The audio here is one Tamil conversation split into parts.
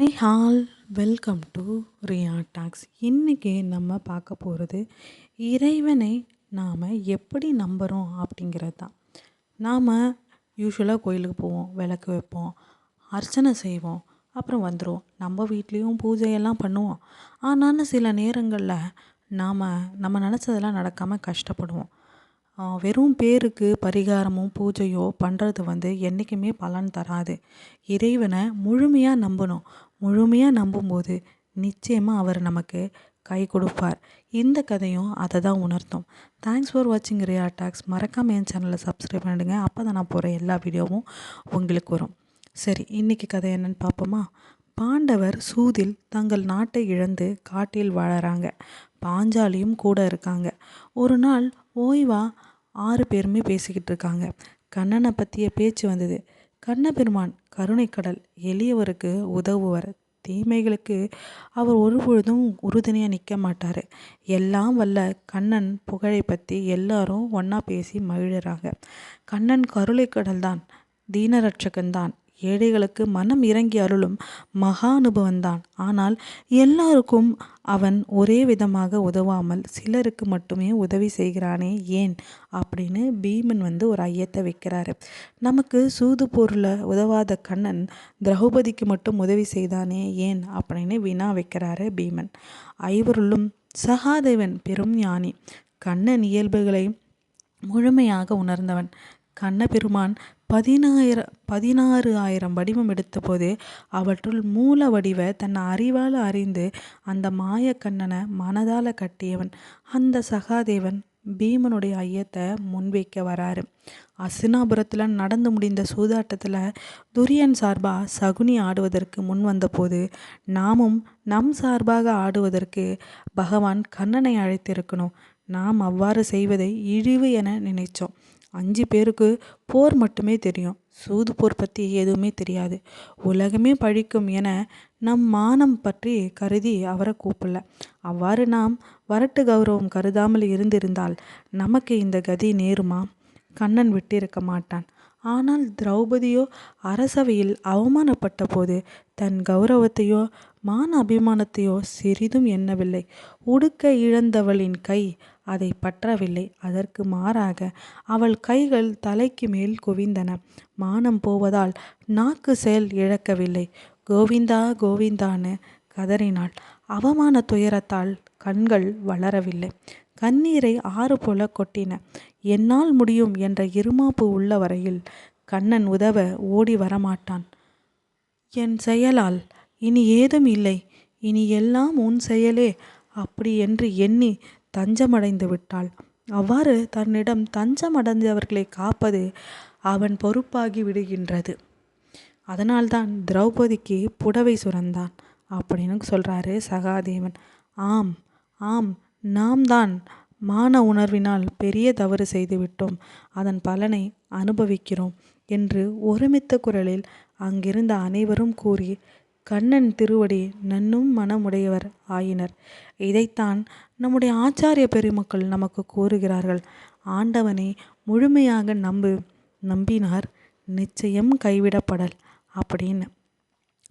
Hi all welcome to Riya talks. இன்றைக்கி நம்ம பார்க்க போகிறது இறைவனை நாம் எப்படி நம்புகிறோம் அப்படிங்கிறது தான். நாம் யூஸ்வலாக கோயிலுக்கு போவோம் விளக்கு வைப்போம் அர்ச்சனை செய்வோம் அப்புறம் வந்துடுவோம் நம்ம வீட்லேயும் பூஜையெல்லாம் பண்ணுவோம். ஆனாலும் சில நேரங்களில் நாம் நம்ம நினச்சதெல்லாம் நடக்காமல் கஷ்டப்படுவோம். வெறும் பேருக்கு பரிகாரமும் பூஜையோ பண்ணுறது வந்து என்றைக்குமே பலன் தராது. இறைவனை முழுமையாக நம்பணும். முழுமையாக நம்பும்போது நிச்சயமாக அவர் நமக்கு கை கொடுப்பார். இந்த கதையும் அதை தான் உணர்த்தும். தேங்க்ஸ் ஃபார் வாட்சிங் ரியா டாக்ஸ் மறக்காமல் என் சேனலை சப்ஸ்கிரைப் பண்ணிடுங்க. அப்போ தான் நான் போகிற எல்லா வீடியோவும் உங்களுக்கு வரும். சரி இன்றைக்கி கதை என்னென்னு பார்ப்போமா? பாண்டவர் சூதில் தங்கள் நாட்டை இழந்து காட்டில் வாழறாங்க. பாஞ்சாலியும் கூட இருக்காங்க. ஒரு நாள் ஓய்வாக ஆறு பேருமே பேசிக்கிட்டு இருக்காங்க கண்ணனை பற்றிய பேச்சு வந்தது. கண்ணபெருமான் கருணைக்கடல் எளியவருக்கு உதவுவர் தீமைகளுக்கு அவர் ஒரு பொழுதும் உறுதுணையாக நிற்க மாட்டார். எல்லாம் வல்ல கண்ணன் புகழை பற்றி எல்லாரும் ஒன்றா பேசி மகிழறாங்க கண்ணன் கருணைக்கடல் தான் தீனரட்சகன் தான் ஏழைகளுக்கு மனம் இறங்கி அருளும் மகானுபவன்தான் ஆனால் எல்லாருக்கும் அவன் ஒரே விதமாக உதவாமல் சிலருக்கு மட்டுமே உதவி செய்கிறானே ஏன்? அப்படின்னு பீமன் வந்து ஒரு ஐயத்தை வைக்கிறாரு. நமக்கு சூது பொருளை உதவாத கண்ணன் திரௌபதிக்கு மட்டும் உதவி செய்தானே ஏன்? அப்படின்னு வினா வைக்கிறாரு பீமன். ஐவருள்ளும் சகாதேவன் பெரும் ஞானி. கண்ணன் இயல்புகளை முழுமையாக உணர்ந்தவன். கண்ணபெருமான் பதினாயிர பதினாறு ஆயிரம் வடிவம் எடுத்தபோது அவற்றுள் மூல வடிவ தன் அறிவால் அறிந்து அந்த மாயக்கண்ணனை மனதால் கட்டியவன். அந்த சகாதேவன் பீமனுடைய ஐயத்தை முன்வைக்க வராரு. அசினாபுரத்தில் நடந்து முடிந்த சூதாட்டத்தில் துரியன் சார்பாக சகுனி ஆடுவதற்கு முன் வந்தபோது நாமும் நம் சார்பாக ஆடுவதற்கு பகவான் கண்ணனை அழைத்திருக்கணும். நாம் அவ்வாறு செய்வதை இழிவு என நினைச்சோம். அஞ்சு பேருக்கு போர் மட்டுமே தெரியும். சூது போர் பற்றி எதுவுமே தெரியாது. உலகமே பழிக்கும் என நம் மானம் பற்றி கருதி அவரை கூப்பிடல. அவ்வாறு நாம் வரட்டு கௌரவம் கருதாமல் இருந்திருந்தால் நமக்கு இந்த கதி நேருமா? கண்ணன் விட்டிருக்க மாட்டான். ஆனால் திரௌபதியோ அரசவையில் அவமானப்பட்ட போது தன் கௌரவத்தையோ மான அபிமானத்தையோ சிறிதும் எண்ணவில்லை. உடுக்க இழந்தவளின் கை அதை பற்றவில்லை. அதற்கு மாறாக அவள் கைகள் தலைக்கு மேல் குவிந்தன. மானம் போவதால் நாக்கு செயல் இழக்கவில்லை. கோவிந்தா கோவிந்தான்னு கதறினாள். அவமான துயரத்தால் கண்கள் வளரவில்லை. கண்ணீரை ஆறு போல கொட்டின. என்னால் முடியும் என்ற இருமாப்பு உள்ள வரையில் கண்ணன் உதவ ஓடி வரமாட்டான். என் செயலால் இனி ஏதும் இல்லை. இனி எல்லாம் உன் செயலே. அப்படி என்று எண்ணி தஞ்சமடைந்து விட்டாள். அவ்வாறு தன்னிடம் தஞ்சமடைந்தவர்களை காப்பது அவன் பொறுப்பாகி விடுகின்றது. அதனால்தான் திரௌபதிக்கு புடவை சுரந்தான். அப்படின்னு சொல்கிறாரு சகாதேவன். ஆம் ஆம் நாம் தான் மான உணர்வினால் பெரிய தவறு செய்துவிட்டோம் அதன் பலனை அனுபவிக்கிறோம் என்று ஒருமித்த குரலில் அங்கிருந்த அனைவரும் கூறி கண்ணன் திருவடி நன்னும் மனமுடையவர் ஆயினர். இதைத்தான் நம்முடைய ஆச்சாரிய பெருமக்கள் நமக்கு கூறுகிறார்கள். ஆண்டவனை முழுமையாக நம்பு நம்பினார் நிச்சயம் கைவிடப்படல் அப்படின்னு.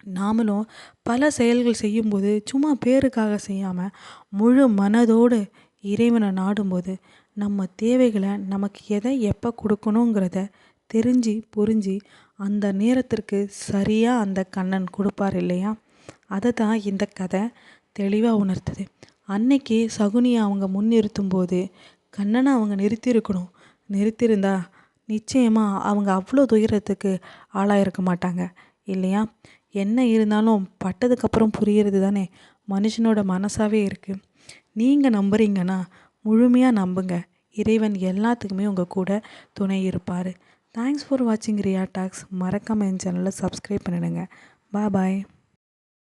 நாமளும் பல செயல்கள் செய்யும்போது சும்மா பேருக்காக செய்யாமல் முழு மனதோடு இறைவனை நாடும்போது நம்ம தேவைகளை நமக்கு எதை எப்போ கொடுக்கணுங்கிறத தெரிஞ்சு புரிஞ்சு அந்த நேரத்திற்கு சரியாக அந்த கண்ணன் கொடுப்பார் இல்லையா? அதை தான் இந்த கதை. தெளிவாக உணர்த்துது. அன்னைக்கு சகுனியை அவங்க முன்னிறுத்தும் போது கண்ணனை அவங்க நிறுத்தியிருக்கணும். நிறுத்தியிருந்தா நிச்சயமாக அவங்க அவ்வளோ துயரத்துக்கு ஆளாயிருக்க மாட்டாங்க இல்லையா? என்ன இருந்தாலும் பட்டதுக்கப்புறம் புரிகிறது தானே. மனுஷனோட மனசாகவே இருக்குது நீங்கள் நம்புறீங்கன்னா முழுமையாக நம்புங்க. இறைவன் எல்லாத்துக்குமே உங்கள் கூட துணை இருப்பார். தேங்க்ஸ் ஃபார் வாட்சிங் ரியா டாக்ஸ் மறக்காமல் என் சேனலை சப்ஸ்கிரைப் பண்ணிடுங்க. பாய் பாய்